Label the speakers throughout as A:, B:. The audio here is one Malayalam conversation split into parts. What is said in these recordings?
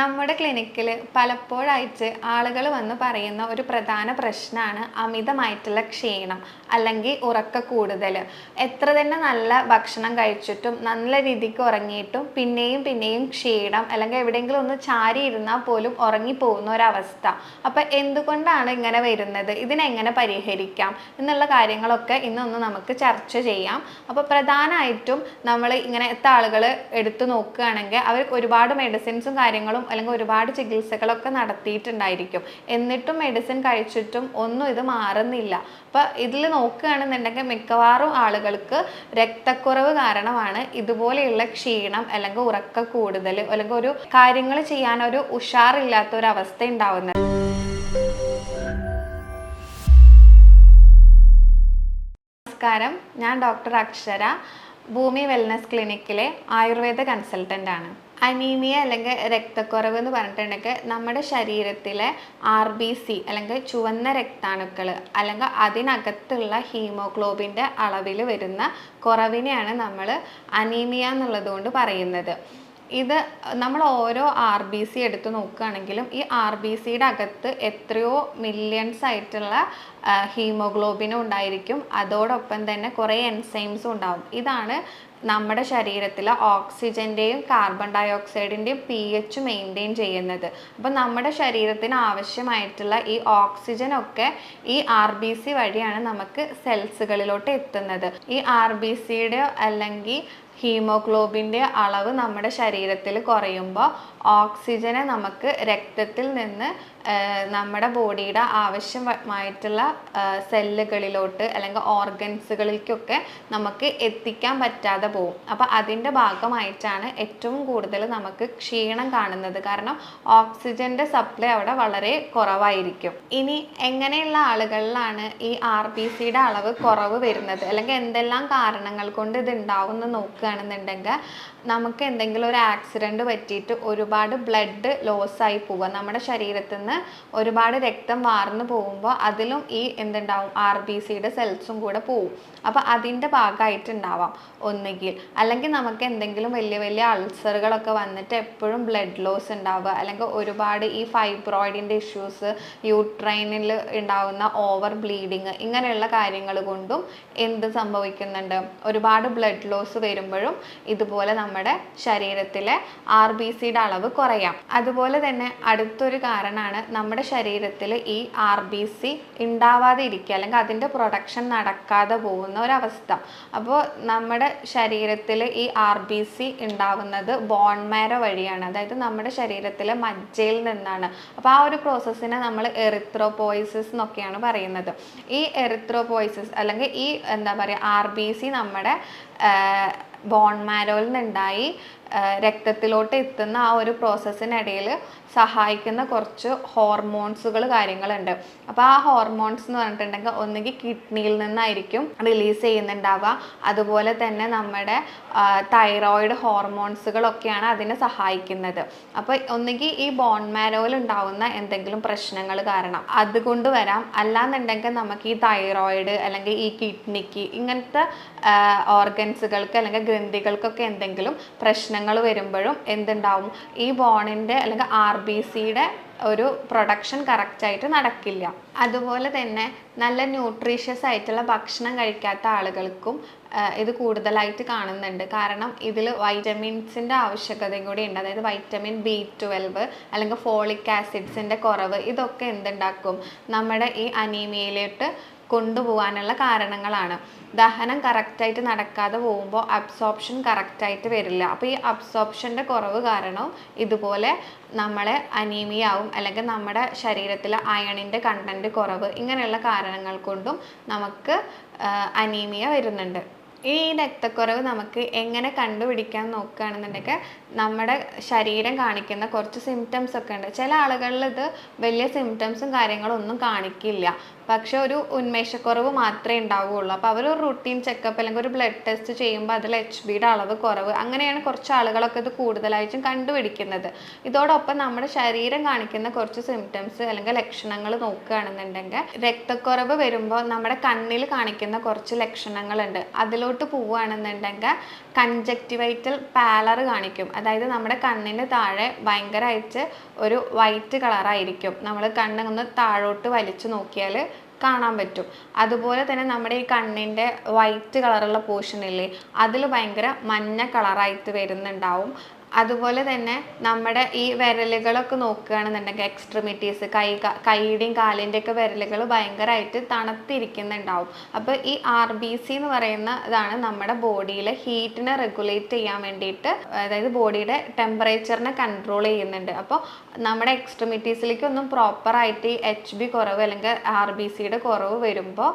A: നമ്മുടെ ക്ലിനിക്കിൽ പലപ്പോഴായിട്ട് ആളുകൾ വന്ന് പറയുന്ന ഒരു പ്രധാന പ്രശ്നമാണ് അമിതമായിട്ടുള്ള ക്ഷീണം അല്ലെങ്കിൽ ഉറക്ക കൂടുതൽ. എത്ര തന്നെ നല്ല ഭക്ഷണം കഴിച്ചിട്ടും നല്ല രീതിക്ക് ഉറങ്ങിയിട്ടും പിന്നെയും പിന്നെയും ക്ഷീണം അല്ലെങ്കിൽ എവിടെയെങ്കിലും ഒന്ന് ചാരി ഇരുന്നാൽ പോലും ഉറങ്ങിപ്പോകുന്ന ഒരവസ്ഥ. അപ്പം എന്തുകൊണ്ടാണ് ഇങ്ങനെ വരുന്നത്? ഇതിനെങ്ങനെ പരിഹരിക്കാം? എന്നുള്ള കാര്യങ്ങളൊക്കെ ഇന്നൊന്ന് നമുക്ക് ചർച്ച ചെയ്യാം. അപ്പോൾ പ്രധാനമായിട്ടും നമ്മൾ ഇങ്ങനെ എത്ര ആളുകൾ എടുത്തു നോക്കുകയാണെങ്കിൽ അവർ ഒരുപാട് മെഡിസിൻസും കാര്യങ്ങളും അല്ലെങ്കിൽ ഒരുപാട് ചികിത്സകളൊക്കെ നടത്തിയിട്ടുണ്ടായിരിക്കും. എന്നിട്ടും മെഡിസിൻ കഴിച്ചിട്ടും ഒന്നും ഇത് മാറുന്നില്ല. അപ്പോൾ ഇതിൽ നോക്കുകയാണെന്നുണ്ടെങ്കിൽ മിക്കവാറും ആളുകൾക്ക് രക്തക്കുറവ് കാരണമാണ് ഇതുപോലെയുള്ള ക്ഷീണം അല്ലെങ്കിൽ ഉറക്ക കൂടുതൽ അല്ലെങ്കിൽ ഒരു കാര്യങ്ങൾ ചെയ്യാൻ ഒരു ഉഷാറില്ലാത്ത ഒരു അവസ്ഥ ഉണ്ടാവുന്നത്. നമസ്കാരം. ഞാൻ ഡോക്ടർ അക്ഷര. ഭൂമി വെൽനസ് ക്ലിനിക്കിലെ ആയുർവേദ കൺസൾട്ടന്റ് ആണ്. അനീമിയ അല്ലെങ്കിൽ രക്തക്കുറവ് എന്ന് പറഞ്ഞിട്ടുണ്ടെങ്കിൽ നമ്മുടെ ശരീരത്തിലെ ആർ ബി സി അല്ലെങ്കിൽ ചുവന്ന രക്താണുക്കൾ അല്ലെങ്കിൽ അതിനകത്തുള്ള ഹീമോഗ്ലോബിന്റെ അളവിൽ വരുന്ന കുറവിനെയാണ് നമ്മൾ അനീമിയ എന്നുള്ളതുകൊണ്ട് പറയുന്നത്. ഇത് നമ്മൾ ഓരോ ആർ ബി സി എടുത്ത് നോക്കുകയാണെങ്കിലും ഈ ആർ ബി സിയുടെ അകത്ത് എത്രയോ മില്യൺസ് ആയിട്ടുള്ള ഹീമോഗ്ലോബിനും ഉണ്ടായിരിക്കും. അതോടൊപ്പം തന്നെ കുറേ എൻസൈംസും ഉണ്ടാവും. ഇതാണ് നമ്മുടെ ശരീരത്തിലെ ഓക്സിജന്റെയും കാർബൺ ഡൈ ഓക്സൈഡിന്റെയും പി എച്ച് മെയിന്റെയിൻ ചെയ്യുന്നത്. അപ്പോൾ നമ്മുടെ ശരീരത്തിന് ആവശ്യമായിട്ടുള്ള ഈ ഓക്സിജനൊക്കെ ഈ ആർ ബി സി വഴിയാണ് നമുക്ക് സെൽസുകളിലോട്ട് എത്തുന്നത്. ഈ ആർ ബി സിയുടെ അല്ലെങ്കിൽ ഹീമോഗ്ലോബിന്റെ അളവ് നമ്മുടെ ശരീരത്തിൽ കുറയുമ്പോൾ ഓക്സിജനെ നമുക്ക് രക്തത്തിൽ നിന്ന് നമ്മുടെ ബോഡിയുടെ ആവശ്യമായിട്ടുള്ള സെല്ലുകളിലോട്ട് അല്ലെങ്കിൽ ഓർഗൻസുകളിലേക്കൊക്കെ നമുക്ക് എത്തിക്കാൻ പറ്റാതെ പോകും. അപ്പോൾ അതിന്റെ ഭാഗമായിട്ടാണ് ഏറ്റവും കൂടുതൽ നമുക്ക് ക്ഷീണം കാണുന്നത്. കാരണം ഓക്സിജന്റെ സപ്ലൈ അവിടെ വളരെ കുറവായിരിക്കും. ഇനി എങ്ങനെയുള്ള ആളുകളിലാണ് ഈ ആർ ബി സിയുടെ അളവ് കുറവ് വരുന്നത്? അല്ലെങ്കിൽ എന്തെല്ലാം കാരണങ്ങൾ കൊണ്ട് ഇത് ഉണ്ടാവും എന്ന് നോക്കുകയാണെന്നുണ്ടെങ്കിൽ നമുക്ക് എന്തെങ്കിലും ഒരു ആക്സിഡന്റ് പറ്റിയിട്ട് ഒരുപാട് ബ്ലഡ് ലോസായി പോവുക. നമ്മുടെ ശരീരത്തിൽ നിന്ന് ഒരുപാട് രക്തം വാർന്നു പോകുമ്പോൾ അതിലും ഈ എന്തുണ്ടാവും? ആർ ബി സിയുടെ സെൽസും കൂടെ പോവും. അപ്പോൾ അതിന്റെ ഭാഗമായിട്ടുണ്ടാവാം ഒന്നുകിൽ. അല്ലെങ്കിൽ നമുക്ക് എന്തെങ്കിലും വലിയ വലിയ അൾസറുകളൊക്കെ വന്നിട്ട് എപ്പോഴും ബ്ലഡ് ലോസ് ഉണ്ടാവുക. അല്ലെങ്കിൽ ഒരുപാട് ഈ ഫൈബ്രോയിഡിന്റെ ഇഷ്യൂസ് യൂട്രൈനിൽ ഉണ്ടാവുന്ന ഓവർ ബ്ലീഡിങ് ഇങ്ങനെയുള്ള കാര്യങ്ങൾ കൊണ്ടും എന്ത് സംഭവിക്കുന്നുണ്ട്? ഒരുപാട് ബ്ലഡ് ലോസ് വരുമ്പോഴും ഇതുപോലെ നമ്മുടെ ശരീരത്തിലെ ആർ ബി സിയുടെ അളവ് കുറയാം. അതുപോലെ തന്നെ അടുത്തൊരു കാരണമാണ് നമ്മുടെ ശരീരത്തിൽ ഈ ആർ ബി സി ഉണ്ടാവാതെ ഇരിക്കുക അല്ലെങ്കിൽ അതിന്റെ പ്രൊഡക്ഷൻ നടക്കാതെ പോകുന്ന ഒരവസ്ഥ. അപ്പോൾ നമ്മുടെ ശരീരത്തിൽ ഈ ആർ ബി സി ഉണ്ടാവുന്നത് ബോൺമാരോ വഴിയാണ്. അതായത് നമ്മുടെ ശരീരത്തിലെ മജ്ജയിൽ നിന്നാണ്. അപ്പോൾ ആ ഒരു പ്രോസസ്സിനെ നമ്മൾ എറിത്രോപോയിസിസ് എന്നൊക്കെയാണ് പറയുന്നത്. ഈ എറിത്രോപോയിസിസ് അല്ലെങ്കിൽ ഈ എന്താ പറയുക ആർ ബി സി നമ്മുടെ ബോൺ മാരോയിൽ നിന്നുണ്ടായി രക്തത്തിലോട്ട് എത്തുന്ന ആ ഒരു പ്രോസസ്സിനിടയിൽ സഹായിക്കുന്ന കുറച്ച് ഹോർമോൺസുകൾ കാര്യങ്ങളുണ്ട്. അപ്പോൾ ആ ഹോർമോൺസ് എന്ന് പറഞ്ഞിട്ടുണ്ടെങ്കിൽ ഒന്നുകിൽ കിഡ്നിയിൽ നിന്നായിരിക്കും റിലീസ് ചെയ്യുന്നുണ്ടാവുക. അതുപോലെ തന്നെ നമ്മുടെ തൈറോയിഡ് ഹോർമോൺസുകളൊക്കെയാണ് അതിനെ സഹായിക്കുന്നത്. അപ്പോൾ ഒന്നുകിൽ ഈ ബോൺ മാരോയിൽ ഉണ്ടാവുന്ന എന്തെങ്കിലും പ്രശ്നങ്ങൾ കാരണം അതുകൊണ്ട് വരാം. അല്ലാന്നുണ്ടെങ്കിൽ നമുക്ക് ഈ തൈറോയിഡ് അല്ലെങ്കിൽ ഈ കിഡ്നിക്ക് ഇങ്ങനത്തെ ഓർഗൻസുകൾക്ക് അല്ലെങ്കിൽ ഗ്രന്ഥികൾക്കൊക്കെ എന്തെങ്കിലും പ്രശ്നങ്ങൾ വരുമ്പോഴും എന്തുണ്ടാവും? ഈ ബോണിന്റെ അല്ലെങ്കിൽ ആർ ബി സിയുടെ ഒരു പ്രൊഡക്ഷൻ കറക്റ്റായിട്ട് നടക്കില്ല. അതുപോലെ തന്നെ നല്ല ന്യൂട്രീഷ്യസ് ആയിട്ടുള്ള ഭക്ഷണം കഴിക്കാത്ത ആളുകൾക്കും ഇത് കൂടുതലായിട്ട് കാണുന്നുണ്ട്. കാരണം ഇതിൽ വൈറ്റമിൻസിന്റെ ആവശ്യകതയും കൂടി ഉണ്ട്. അതായത് വൈറ്റമിൻ ബി ട്വൽവ് അല്ലെങ്കിൽ ഫോളിക് ആസിഡ്സിന്റെ കുറവ് ഇതൊക്കെ എന്തുണ്ടാക്കും? നമ്മുടെ ഈ അനീമിയയിലോട്ട് കൊണ്ടുപോകാനുള്ള കാരണങ്ങളാണ്. ദഹനം കറക്റ്റായിട്ട് നടക്കാതെ പോകുമ്പോൾ അബ്സോപ്ഷൻ കറക്റ്റായിട്ട് വരില്ല. അപ്പോൾ ഈ അബ്സോപ്ഷന്റെ കുറവ് കാരണം ഇതുപോലെ നമ്മളെ അനീമിയ ആവും അല്ലെങ്കിൽ നമ്മുടെ ശരീരത്തിലെ അയണിന്റെ കണ്ടന്റ് കുറവ് ഇങ്ങനെയുള്ള കാരണങ്ങൾ കൊണ്ടും നമുക്ക് അനീമിയ വരുന്നുണ്ട്. ഈ രക്തക്കുറവ് നമുക്ക് എങ്ങനെ കണ്ടുപിടിക്കാൻ നോക്കുകയാണെന്നുണ്ടെങ്കിൽ നമ്മുടെ ശരീരം കാണിക്കുന്ന കുറച്ച് സിംറ്റംസ് ഒക്കെ ഉണ്ട്. ചില ആളുകളിൽ ഇത് വലിയ സിംറ്റംസും കാര്യങ്ങളും ഒന്നും കാണിക്കില്ല. പക്ഷെ ഒരു ഉന്മേഷക്കുറവ് മാത്രമേ ഉണ്ടാവുകയുള്ളൂ. അപ്പോൾ അവർ ഒരു റുട്ടീൻ ചെക്കപ്പ് അല്ലെങ്കിൽ ഒരു ബ്ലഡ് ടെസ്റ്റ് ചെയ്യുമ്പോൾ അതിൽ എച്ച് ബിയുടെ അളവ് കുറവ് അങ്ങനെയാണ് കുറച്ച് ആളുകളൊക്കെ ഇത് കൂടുതലായിട്ടും കണ്ടുപിടിക്കുന്നത്. ഇതോടൊപ്പം നമ്മുടെ ശരീരം കാണിക്കുന്ന കുറച്ച് സിംറ്റംസ് അല്ലെങ്കിൽ ലക്ഷണങ്ങൾ നോക്കുകയാണെന്നുണ്ടെങ്കിൽ രക്തക്കുറവ് വരുമ്പോൾ നമ്മുടെ കണ്ണിൽ കാണിക്കുന്ന കുറച്ച് ലക്ഷണങ്ങളുണ്ട്. അതിലോട്ട് പോവുകയാണെന്നുണ്ടെങ്കിൽ കൺജക്റ്റിവൈറ്റൽ പാലർ കാണിക്കും. അതായത് നമ്മുടെ കണ്ണിന് താഴെ ഭയങ്കരമായിട്ട് ഒരു വൈറ്റ് കളറായിരിക്കും നമ്മൾ കണ്ണൊന്ന് താഴോട്ട് വലിച്ചു നോക്കിയാൽ കാണാൻ പറ്റും. അതുപോലെ തന്നെ നമ്മുടെ ഈ കണ്ണിന്റെ വൈറ്റ് കളറുള്ള പോർഷൻ ഇല്ലേ അതിൽ ഭയങ്കര മഞ്ഞ കളറായിട്ട് വരുന്നുണ്ടാവും. അതുപോലെ തന്നെ നമ്മുടെ ഈ വിരലുകളൊക്കെ നോക്കുകയാണെന്നുണ്ടെങ്കിൽ എക്സ്ട്രിമിറ്റീസ് കൈ കൈയുടെയും കാലിന്റെ ഒക്കെ വിരലുകൾ ഭയങ്കരമായിട്ട് തണുത്തിരിക്കുന്നുണ്ടാവും. അപ്പോൾ ഈ ആർ ബി സി എന്ന് പറയുന്ന ഇതാണ് നമ്മുടെ ബോഡിയിലെ ഹീറ്റിനെ റെഗുലേറ്റ് ചെയ്യാൻ വേണ്ടിയിട്ട് അതായത് ബോഡിയുടെ ടെമ്പറേച്ചറിനെ കൺട്രോൾ ചെയ്യുന്നുണ്ട്. അപ്പോൾ നമ്മുടെ എക്സ്ട്രിമിറ്റീസിലേക്കൊന്നും പ്രോപ്പറായിട്ട് ഈ എച്ച് ബി കുറവ് അല്ലെങ്കിൽ ആർ ബി സിയുടെ കുറവ് വരുമ്പോൾ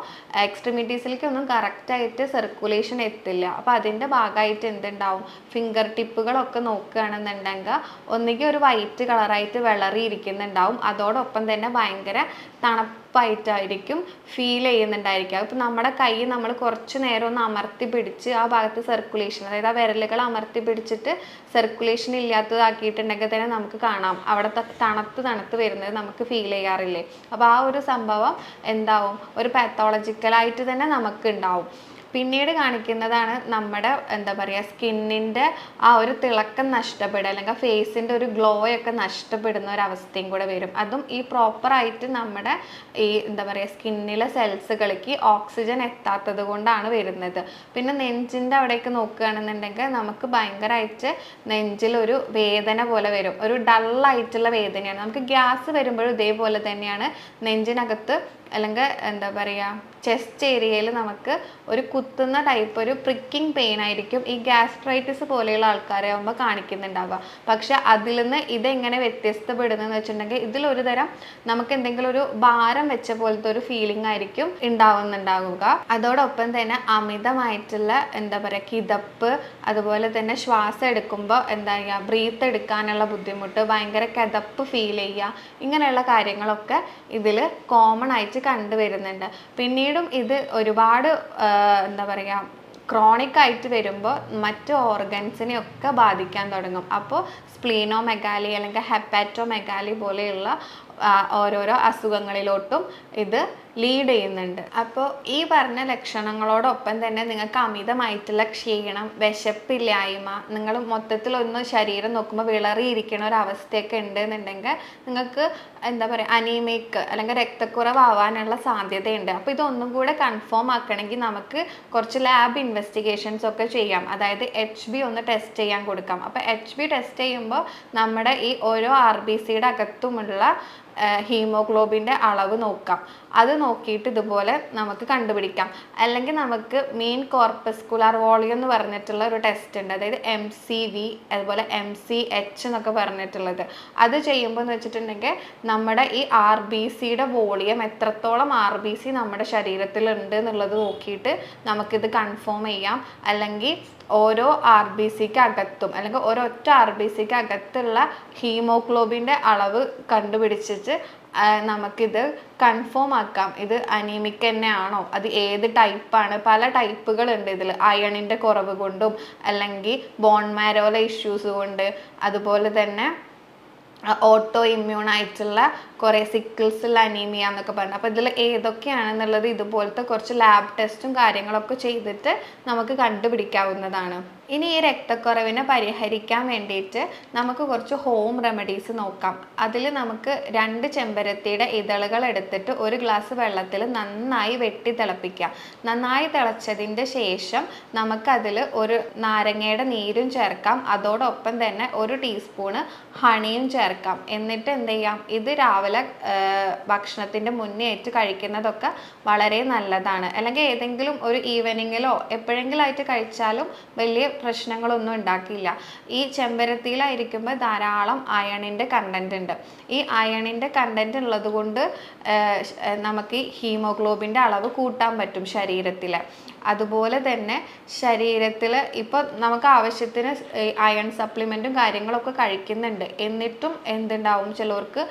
A: എക്സ്ട്രിമിറ്റീസിലേക്കൊന്നും കറക്റ്റായിട്ട് സർക്കുലേഷൻ എത്തില്ല. അപ്പോൾ അതിന്റെ ഭാഗമായിട്ട് എന്തുണ്ടാവും? ഫിംഗർ ടിപ്പുകളൊക്കെ നോക്കുകയാണെന്നുണ്ടെങ്കിൽ ഒന്നുകിൽ ഒരു വൈറ്റ് കളറായിട്ട് വിളറിയിരിക്കുന്നുണ്ടാവും. അതോടൊപ്പം തന്നെ ഭയങ്കര തണുപ്പായിട്ടായിരിക്കും ഫീൽ ചെയ്യുന്നുണ്ടായിരിക്കുക അപ്പം നമ്മുടെ കൈ നമ്മൾ കുറച്ച് നേരം ഒന്ന് അമർത്തി പിടിച്ച് ആ ഭാഗത്ത് സർക്കുലേഷൻ അതായത് ആ വിരലുകൾ അമർത്തി പിടിച്ചിട്ട് സർക്കുലേഷൻ ഇല്ലാത്തതാക്കിയിട്ടുണ്ടെങ്കിൽ തന്നെ നമുക്ക് കാണാം. അവിടെ തണുത്ത് തണുത്ത് വരുന്നത് നമുക്ക് ഫീൽ ചെയ്യാറില്ലേ? അപ്പോൾ ആ ഒരു സംഭവം എന്താവും? ഒരു പാത്തോളജിക്കലായിട്ട് തന്നെ നമുക്ക് ഉണ്ടാവും പിന്നീട് കാണിക്കുന്നതാണ് നമ്മുടെ എന്താ പറയുക സ്കിന്നിന്റെ ആ ഒരു തിളക്കം നഷ്ടപ്പെടുക അല്ലെങ്കിൽ ഫേസിന്റെ ഒരു ഗ്ലോ ഒക്കെ നഷ്ടപ്പെടുന്ന ഒരു അവസ്ഥയും കൂടെ വരും. അതും ഈ പ്രോപ്പറായിട്ട് നമ്മുടെ ഈ എന്താ പറയുക സ്കിന്നിലെ സെൽസുകൾക്ക് ഓക്സിജൻ എത്താത്തത് കൊണ്ടാണ് വരുന്നത്. പിന്നെ നെഞ്ചിന്റെ അവിടേക്ക് നോക്കുകയാണെന്നുണ്ടെങ്കിൽ നമുക്ക് ഭയങ്കരമായിട്ട് നെഞ്ചിലൊരു വേദന പോലെ വരും. ഒരു ഡള്ളായിട്ടുള്ള വേദനയാണ്. നമുക്ക് ഗ്യാസ് വരുമ്പോഴും ഇതേപോലെ തന്നെയാണ് നെഞ്ചിനകത്ത് അല്ലെങ്കിൽ എന്താ പറയുക ചെസ്റ്റ് ഏരിയയിൽ നമുക്ക് ഒരു കുത്തുന്ന ടൈപ്പ് ഒരു പ്രിക്കിംഗ് പെയിൻ ആയിരിക്കും ഈ ഗ്യാസ്ട്രൈറ്റിസ് പോലെയുള്ള ആൾക്കാരെ ആകുമ്പോൾ കാണിക്കുന്നുണ്ടാവുക. പക്ഷെ അതിൽ നിന്ന് ഇതെങ്ങനെ വ്യത്യസ്തപ്പെടുന്നതെന്ന് വെച്ചിട്ടുണ്ടെങ്കിൽ ഇതിലൊരു തരം നമുക്ക് എന്തെങ്കിലും ഒരു ഭാരം വെച്ച പോലത്തെ ഒരു ഫീലിംഗ് ആയിരിക്കും ഉണ്ടാവുന്നുണ്ടാവുക. അതോടൊപ്പം തന്നെ അമിതമായിട്ടുള്ള എന്താ പറയുക കിതപ്പ് അതുപോലെ തന്നെ ശ്വാസം എടുക്കുമ്പോൾ എന്താ പറയുക ബ്രീത്ത് എടുക്കാനുള്ള ബുദ്ധിമുട്ട് ഭയങ്കര കിതപ്പ് ഫീൽ ചെയ്യുക ഇങ്ങനെയുള്ള കാര്യങ്ങളൊക്കെ ഇതിൽ കോമൺ ആയിട്ട് കണ്ടുവരുന്നുണ്ട് പിന്നീടും ഇത് ഒരുപാട് എന്താ പറയുക ക്രോണിക് ആയിട്ട് വരുമ്പോൾ മറ്റ് ഓർഗൻസിനെ ഒക്കെ ബാധിക്കാൻ തുടങ്ങും. അപ്പോൾ സ്പ്ലീനോ മെഗാലി അല്ലെങ്കിൽ ഹെപ്പാറ്റോ മെഗാലി പോലെയുള്ള ഓരോരോ അസുഖങ്ങളിലോട്ടും ഇത് ലീഡ് ചെയ്യുന്നുണ്ട്. അപ്പോൾ ഈ പറഞ്ഞ ലക്ഷണങ്ങളോടൊപ്പം തന്നെ നിങ്ങൾക്ക് അമിതമായിട്ടുള്ള ക്ഷീണം വിശപ്പില്ലായ്മ നിങ്ങൾ മൊത്തത്തിലൊന്ന് ശരീരം നോക്കുമ്പോൾ വിളറിയിരിക്കണ ഒരു അവസ്ഥയൊക്കെ ഉണ്ട് എന്നുണ്ടെങ്കിൽ നിങ്ങൾക്ക് എന്താ പറയുക അനീമിക് അല്ലെങ്കിൽ രക്തക്കുറവാവാനുള്ള സാധ്യതയുണ്ട്. അപ്പോൾ ഇതൊന്നും കൂടെ കൺഫേം ആക്കണമെങ്കിൽ നമുക്ക് കുറച്ച് ലാബ് ഇൻവെസ്റ്റിഗേഷൻസ് ഒക്കെ ചെയ്യാം. അതായത് എച്ച് ബി ഒന്ന് ടെസ്റ്റ് ചെയ്യാൻ കൊടുക്കാം. അപ്പോൾ എച്ച് ബി ടെസ്റ്റ് ചെയ്യുമ്പോൾ നമ്മുടെ ഈ ഓരോ ആർ ബി സിയുടെ അകത്തുമുള്ള ഹീമോഗ്ലോബിന്റെ അളവ് നോക്കാം. അത് നോക്കിയിട്ട് ഇതുപോലെ നമുക്ക് കണ്ടുപിടിക്കാം. അല്ലെങ്കിൽ നമുക്ക് മെയിൻ കോർപ്പസ്കുലാർ വോളിയം എന്ന് പറഞ്ഞിട്ടുള്ള ഒരു ടെസ്റ്റ് ഉണ്ട്. അതായത് എം സി വി അതുപോലെ എം സി എച്ച് എന്നൊക്കെ പറഞ്ഞിട്ടുള്ളത്. അത് ചെയ്യുമ്പോൾ എന്ന് വെച്ചിട്ടുണ്ടെങ്കിൽ നമ്മുടെ ഈ ആർ ബി സിയുടെ വോളിയം എത്രത്തോളം ആർ ബി സി നമ്മുടെ ശരീരത്തിലുണ്ട് എന്നുള്ളത് നോക്കിയിട്ട് നമുക്കിത് കൺഫേം ചെയ്യാം. അല്ലെങ്കിൽ ഓരോ ആർ ബി സിക്ക് അകത്തും അല്ലെങ്കിൽ ഒരൊറ്റ ആർ ബി സിക്ക് അകത്തുള്ള ഹീമോഗ്ലോബിന്റെ അളവ് കണ്ടുപിടിച്ചിട്ട് നമുക്കിത് കൺഫേം ആക്കാം. ഇത് അനീമിക് തന്നെയാണോ? അത് ഏത് ടൈപ്പാണ്? പല ടൈപ്പുകൾ ഉണ്ട് ഇതിൽ അയണിന്റെ കുറവ് കൊണ്ടും അല്ലെങ്കിൽ ബോൺ മാരോല ഇഷ്യൂസ് കൊണ്ട്. അതുപോലെ തന്നെ ഓട്ടോ ഇമ്മ്യൂൺ ആയിട്ടുള്ള കുറേ സിക്കിൾസിൽ അനീമിയ എന്നൊക്കെ പറഞ്ഞു. അപ്പോൾ ഇതിൽ ഏതൊക്കെയാണെന്നുള്ളത് ഇതുപോലത്തെ കുറച്ച് ലാബ് ടെസ്റ്റും കാര്യങ്ങളൊക്കെ ചെയ്തിട്ട് നമുക്ക് കണ്ടുപിടിക്കാവുന്നതാണ്. ഇനി ഈ രക്തക്കുറവിനെ പരിഹരിക്കാൻ വേണ്ടിയിട്ട് നമുക്ക് കുറച്ച് ഹോം റെമഡീസ് നോക്കാം. അതിൽ നമുക്ക് രണ്ട് ചെമ്പരത്തിയുടെ ഇതളുകൾ എടുത്തിട്ട് ഒരു ഗ്ലാസ് വെള്ളത്തിൽ നന്നായി വെട്ടി തിളപ്പിക്കാം നന്നായി തിളച്ചതിന്റെ ശേഷം നമുക്കതിൽ ഒരു നാരങ്ങയുടെ നീരും ചേർക്കാം. അതോടൊപ്പം തന്നെ ഒരു ടീസ്പൂണ് ഹണിയും ചേർക്കാം. എന്നിട്ട് എന്ത് ചെയ്യാം? ഇത് രാവിലെ ഭക്ഷണത്തിന്റെ മുന്നേ ആയിട്ട് കഴിക്കുന്നതൊക്കെ വളരെ നല്ലതാണ്. അല്ലെങ്കിൽ ഏതെങ്കിലും ഒരു ഈവനിങ്ങിലോ എപ്പോഴെങ്കിലും ആയിട്ട് കഴിച്ചാലും വലിയ പ്രശ്നങ്ങളൊന്നും ഉണ്ടാക്കിയില്ല. ഈ ചെമ്പരത്തിയിലായിരിക്കുമ്പോൾ ധാരാളം അയണിന്റെ കണ്ടന്റ് ഉണ്ട്. ഈ അയണിന്റെ കണ്ടന്റ് ഉള്ളത് കൊണ്ട് നമുക്ക് ഹീമോഗ്ലോബിന്റെ അളവ് കൂട്ടാൻ പറ്റും ശരീരത്തിൽ അതുപോലെ തന്നെ ശരീരത്തിൽ ഇപ്പോൾ നമുക്ക് ആവശ്യത്തിന് അയൺ സപ്ലിമെന്റും കാര്യങ്ങളൊക്കെ കഴിക്കുന്നുണ്ട്. എന്നിട്ടും എന്തുണ്ടാവും? ചിലവർക്ക്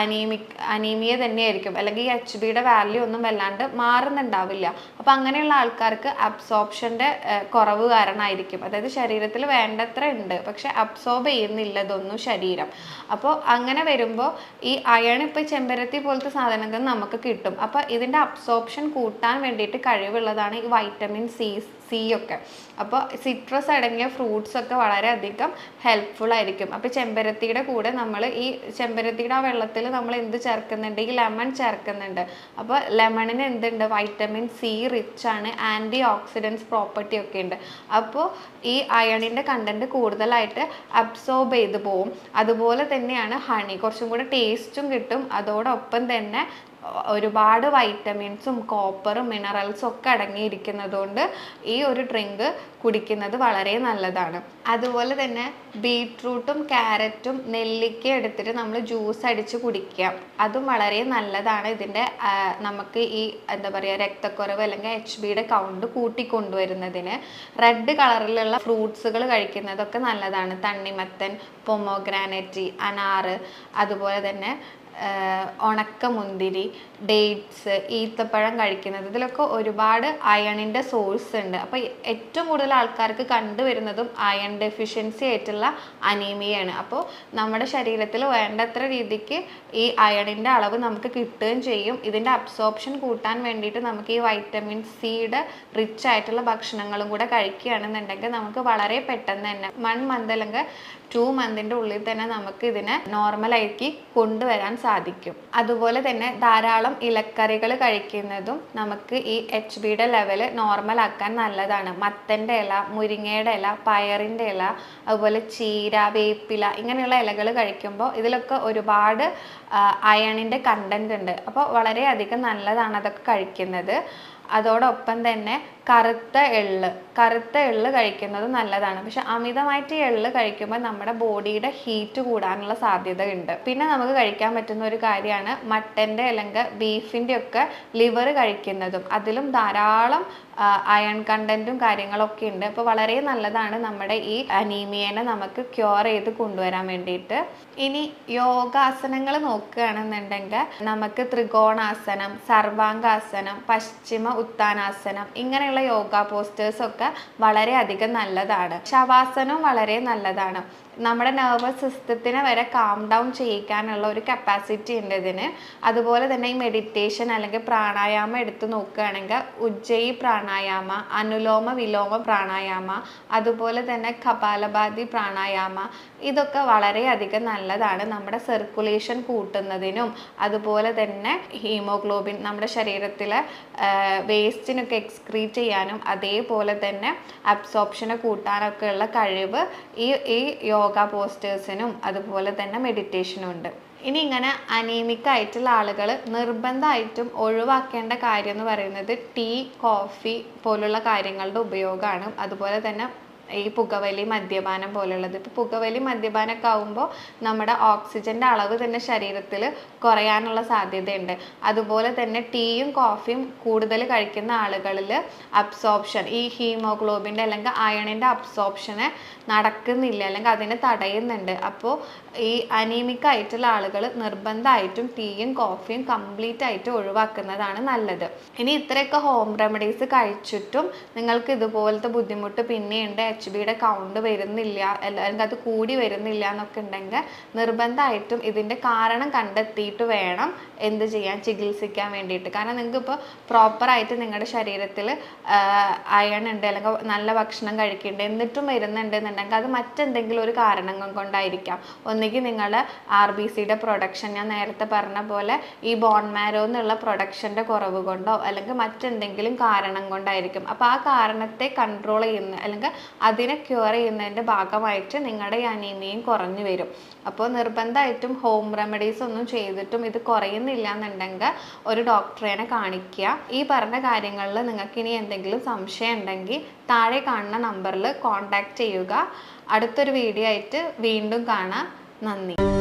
A: അനീമിക് അനീമിയ തന്നെയായിരിക്കും. അല്ലെങ്കിൽ എച്ച് ബിയുടെ വാല്യൂ ഒന്നും വല്ലാണ്ട് മാറുന്നുണ്ടാവില്ല. അപ്പോൾ അങ്ങനെയുള്ള ആൾക്കാർക്ക് അബ്സോർപ്ഷന്റെ കുറവ് കാരണമായിരിക്കും. അതായത് ശരീരത്തിൽ വേണ്ടത്ര ഉണ്ട്. പക്ഷെ അബ്സോർബ് ചെയ്യുന്നില്ല ഇതൊന്നും ശരീരം. അപ്പോൾ അങ്ങനെ വരുമ്പോൾ ഈ അയൺ ഇപ്പോൾ ചെമ്പരത്തി പോലത്തെ സാധനങ്ങൾ നമുക്ക് കിട്ടും. അപ്പോൾ ഇതിന്റെ അബ്സോർപ്ഷൻ കൂട്ടാൻ വേണ്ടിയിട്ട് കഴിവുള്ളതാണ് വൈറ്റമിൻ സി സി ഒക്കെ അപ്പോൾ സിട്രസ് അടങ്ങിയ ഫ്രൂട്ട്സ് ഒക്കെ വളരെയധികം ഹെൽപ്ഫുൾ ആയിരിക്കും. അപ്പോൾ ചെമ്പരത്തിയുടെ കൂടെ നമ്മൾ ഈ ചെമ്പരത്തിയുടെ ആ വെള്ളത്തിൽ നമ്മൾ എന്ത് ചേർക്കുന്നുണ്ട്? ഈ ലെമൺ ചേർക്കുന്നുണ്ട്. അപ്പോൾ ലെമണിന് എന്തുണ്ട്? വൈറ്റമിൻ സി റിച്ച് ആണ്. ആന്റി ഓക്സിഡൻസ് പ്രോപ്പർട്ടി ഒക്കെ ഉണ്ട്. അപ്പോൾ ഈ അയണിന്റെ കണ്ടന്റ് കൂടുതലായിട്ട് അബ്സോർബ് ചെയ്ത് പോവും. അതുപോലെ തന്നെയാണ് ഹണി കുറച്ചും കൂടെ ടേസ്റ്റും കിട്ടും. അതോടൊപ്പം തന്നെ ഒരുപാട് വൈറ്റമിൻസും കോപ്പറും മിനറൽസും ഒക്കെ അടങ്ങിയിരിക്കുന്നതുകൊണ്ട് ഈ ഒരു ഡ്രിങ്ക് കുടിക്കുന്നത് വളരെ നല്ലതാണ്. അതുപോലെ തന്നെ ബീട്രൂട്ടും ക്യാരറ്റും നെല്ലിക്ക എടുത്തിട്ട് നമ്മൾ ജ്യൂസ് അടിച്ച് കുടിക്കാം. അതും വളരെ നല്ലതാണ് ഇതിന്റെ നമുക്ക് ഈ എന്താ പറയുക രക്തക്കുറവ് അല്ലെങ്കിൽ എച്ച് ബിയുടെ കൗണ്ട് കൂട്ടിക്കൊണ്ടുവരുന്നതിന്. റെഡ് കളറിലുള്ള ഫ്രൂട്ട്സുകൾ കഴിക്കുന്നതൊക്കെ നല്ലതാണ്. തണ്ണിമത്തൻ പൊമോഗ്രാനറ്റി അനാറ് അതുപോലെ തന്നെ ഉണക്കമുന്തിരി ഡേറ്റ്സ് ഈത്തപ്പഴം കഴിക്കുന്നത്. ഇതിലൊക്കെ ഒരുപാട് അയണിന്റെ സോഴ്സ് ഉണ്ട്. അപ്പോൾ ഏറ്റവും കൂടുതൽ ആൾക്കാർക്ക് കണ്ടുവരുന്നതും അയൺ ഡെഫിഷ്യൻസി ആയിട്ടുള്ള അനീമിയയാണ്. അപ്പോൾ നമ്മുടെ ശരീരത്തിൽ വേണ്ടത്ര രീതിക്ക് ഈ അയണിന്റെ അളവ് നമുക്ക് കിട്ടുകയും ചെയ്യും. ഇതിന്റെ അബ്സോർപ്ഷൻ കൂട്ടാൻ വേണ്ടിയിട്ട് നമുക്ക് ഈ വൈറ്റമിൻ സിയുടെ റിച്ച് ആയിട്ടുള്ള ഭക്ഷണങ്ങളും കൂടെ കഴിക്കുകയാണെന്നുണ്ടെങ്കിൽ നമുക്ക് വളരെ പെട്ടെന്ന് തന്നെ വൺ മന്ത് അല്ലെങ്കിൽ ടു മന്തിന്റെ ഉള്ളിൽ തന്നെ നമുക്ക് ഇതിനെ നോർമലാക്കി കൊണ്ടുവരാൻ സാധിക്കും. അതുപോലെ തന്നെ ധാരാളം ഇലക്കറികൾ കഴിക്കുന്നതും നമുക്ക് ഈ എച്ച് ബിയുടെ ലെവൽ നോർമൽ ആക്കാൻ നല്ലതാണ്. മത്തന്റെ ഇല മുരിങ്ങയുടെ ഇല പയറിന്റെ ഇല അതുപോലെ ചീര വേപ്പില ഇങ്ങനെയുള്ള ഇലകൾ കഴിക്കുമ്പോൾ ഇതിലൊക്കെ ഒരുപാട് അയണിന്റെ കണ്ടന്റ് ഉണ്ട്. അപ്പോൾ വളരെയധികം നല്ലതാണ് അതൊക്കെ കഴിക്കുന്നത്. അതോടൊപ്പം തന്നെ കറുത്ത എള്ള്. കറുത്ത എള്ള് കഴിക്കുന്നത് നല്ലതാണ്. പക്ഷെ അമിതമായിട്ട് എൾ കഴിക്കുമ്പോൾ നമ്മുടെ ബോഡിയുടെ ഹീറ്റ് കൂടാനുള്ള സാധ്യത ഉണ്ട് പിന്നെ നമുക്ക് കഴിക്കാൻ പറ്റുന്ന ഒരു കാര്യമാണ് മട്ടന്റെ അല്ലെങ്കിൽ ബീഫിന്റെ ഒക്കെ ലിവർ കഴിക്കുന്നതും. അതിലും ധാരാളം അയൺ കണ്ടന്റും കാര്യങ്ങളൊക്കെ ഉണ്ട്. അപ്പോൾ വളരെ നല്ലതാണ് നമ്മുടെ ഈ അനീമിയനെ നമുക്ക് ക്യൂർ ചെയ്ത് കൊണ്ടുവരാൻ വേണ്ടിയിട്ട്. ഇനി യോഗാസനങ്ങൾ നോക്കുകയാണെന്നുണ്ടെങ്കിൽ നമുക്ക് ത്രികോണാസനം സർവാംഗാസനം പശ്ചിമ ഉത്താനാസനം ഇങ്ങനെയുള്ള യോഗ ഒക്കെ വളരെയധികം നല്ലതാണ്. ശവാസനവും വളരെ നല്ലതാണ്. നമ്മുടെ നെർവസ് സിസ്റ്റത്തിനെ വരെ കാം ഡൗൺ ചെയ്യിക്കാനുള്ള ഒരു കപ്പാസിറ്റി ഉണ്ട് ഇതിന്. അതുപോലെ തന്നെ ഈ മെഡിറ്റേഷൻ അല്ലെങ്കിൽ പ്രാണായാമം എടുത്ത് നോക്കുകയാണെങ്കിൽ ഉജ്ജയി പ്രാണായാമ അനുലോമ വിലോമ പ്രാണായാമ അതുപോലെ തന്നെ കപാലഭാതി പ്രാണായാമ ഇതൊക്കെ വളരെയധികം നല്ലതാണ് നമ്മുടെ സർക്കുലേഷൻ കൂട്ടുന്നതിനും. അതുപോലെ തന്നെ ഹീമോഗ്ലോബിൻ നമ്മുടെ ശരീരത്തിലെ വേസ്റ്റിനൊക്കെ എക്സ്ക്രീറ്റ് ചെയ്യാനും അതേപോലെ തന്നെ അബ്സോപ്ഷനെ കൂട്ടാനൊക്കെയുള്ള കഴിവ് ഈ ഈ യോഗ പോസ്റ്റേഴ്സിനും അതുപോലെ തന്നെ മെഡിറ്റേഷനും ഉണ്ട്. ഇനി ഇങ്ങനെ അനീമിക് ആയിട്ടുള്ള ആളുകൾ നിർബന്ധമായിട്ടും ഒഴിവാക്കേണ്ട കാര്യം എന്ന് പറയുന്നത് ടീ കോഫി പോലുള്ള കാര്യങ്ങളുടെ ഉപയോഗമാണ്. അതുപോലെ തന്നെ ഈ പുകവലി മദ്യപാനം പോലുള്ളത്. ഇപ്പോൾ പുകവലി മദ്യപാനമൊക്കെ ആകുമ്പോൾ നമ്മുടെ ഓക്സിജന്റെ അളവ് തന്നെ ശരീരത്തിൽ കുറയാനുള്ള സാധ്യതയുണ്ട്. അതുപോലെ തന്നെ ടീയും കോഫിയും കൂടുതൽ കഴിക്കുന്ന ആളുകളിൽ അബ്സോർപ്ഷൻ ഈ ഹീമോഗ്ലോബിന്റെ അല്ലെങ്കിൽ അയണിന്റെ അബ്സോർപ്ഷനെ നടക്കുന്നില്ല അല്ലെങ്കിൽ അതിനെ തടയുന്നുണ്ട്. അപ്പോൾ ഈ അനീമിക് ആയിട്ടുള്ള ആളുകൾ നിർബന്ധമായിട്ടും ടീയും കോഫിയും കംപ്ലീറ്റ് ആയിട്ട് ഒഴിവാക്കുന്നതാണ് നല്ലത്. ഇനി ഇത്രയൊക്കെ ഹോം റെമഡീസ് കഴിച്ചിട്ടും നിങ്ങൾക്ക് ഇതുപോലത്തെ ബുദ്ധിമുട്ട് പിന്നെയുണ്ട് എച്ച് ബിയുടെ കൗണ്ട് വരുന്നില്ല അല്ല- അല്ലെങ്കിൽ അത് കൂടി വരുന്നില്ല എന്നൊക്കെ ഉണ്ടെങ്കിൽ നിർബന്ധമായിട്ടും ഇതിന്റെ കാരണം കണ്ടെത്തിയിട്ട് വേണം എന്ത് ചെയ്യാൻ ചികിത്സിക്കാൻ വേണ്ടിയിട്ട്. കാരണം നിങ്ങൾക്ക് ഇപ്പോൾ പ്രോപ്പറായിട്ട് നിങ്ങളുടെ ശരീരത്തിൽ അയൺ ഉണ്ട് അല്ലെങ്കിൽ നല്ല ഭക്ഷണം കഴിക്കുന്നുണ്ട് എന്നിട്ടും വരുന്നുണ്ട് എന്നുണ്ടെങ്കിൽ അത് മറ്റെന്തെങ്കിലും ഒരു കാരണങ്ങൾ കൊണ്ടായിരിക്കാം. ഒന്നുകിൽ നിങ്ങളുടെ ആർ ബി സിയുടെ പ്രൊഡക്ഷൻ ഞാൻ നേരത്തെ പറഞ്ഞ പോലെ ഈ ബോൺ മാരോ എന്നുള്ള പ്രൊഡക്ഷന്റെ കുറവ് കൊണ്ടോ അല്ലെങ്കിൽ മറ്റെന്തെങ്കിലും കാരണം കൊണ്ടായിരിക്കും. അപ്പോൾ ആ കാരണത്തെ കൺട്രോൾ ചെയ്യുന്ന അല്ലെങ്കിൽ അതിനെ ക്യൂർ ചെയ്യുന്നതിന്റെ ഭാഗമായിട്ട് നിങ്ങളുടെ ഈ അനീമിയയും കുറഞ്ഞു വരും. അപ്പോൾ നിർബന്ധമായിട്ടും ഹോം റെമഡീസ് ഒന്നും ചെയ്തിട്ടും ഇത് കുറയുന്നില്ല എന്നുണ്ടെങ്കിൽ ഒരു ഡോക്ടറേനെ കാണിക്കുക. ഈ പറഞ്ഞ കാര്യങ്ങളിൽ നിങ്ങൾക്ക് ഇനി എന്തെങ്കിലും സംശയം ഉണ്ടെങ്കിൽ താഴെ കാണുന്ന നമ്പറിൽ കോൺടാക്റ്റ് ചെയ്യുക. അടുത്തൊരു വീഡിയോ ആയിട്ട് വീണ്ടും കാണാം. നന്ദി.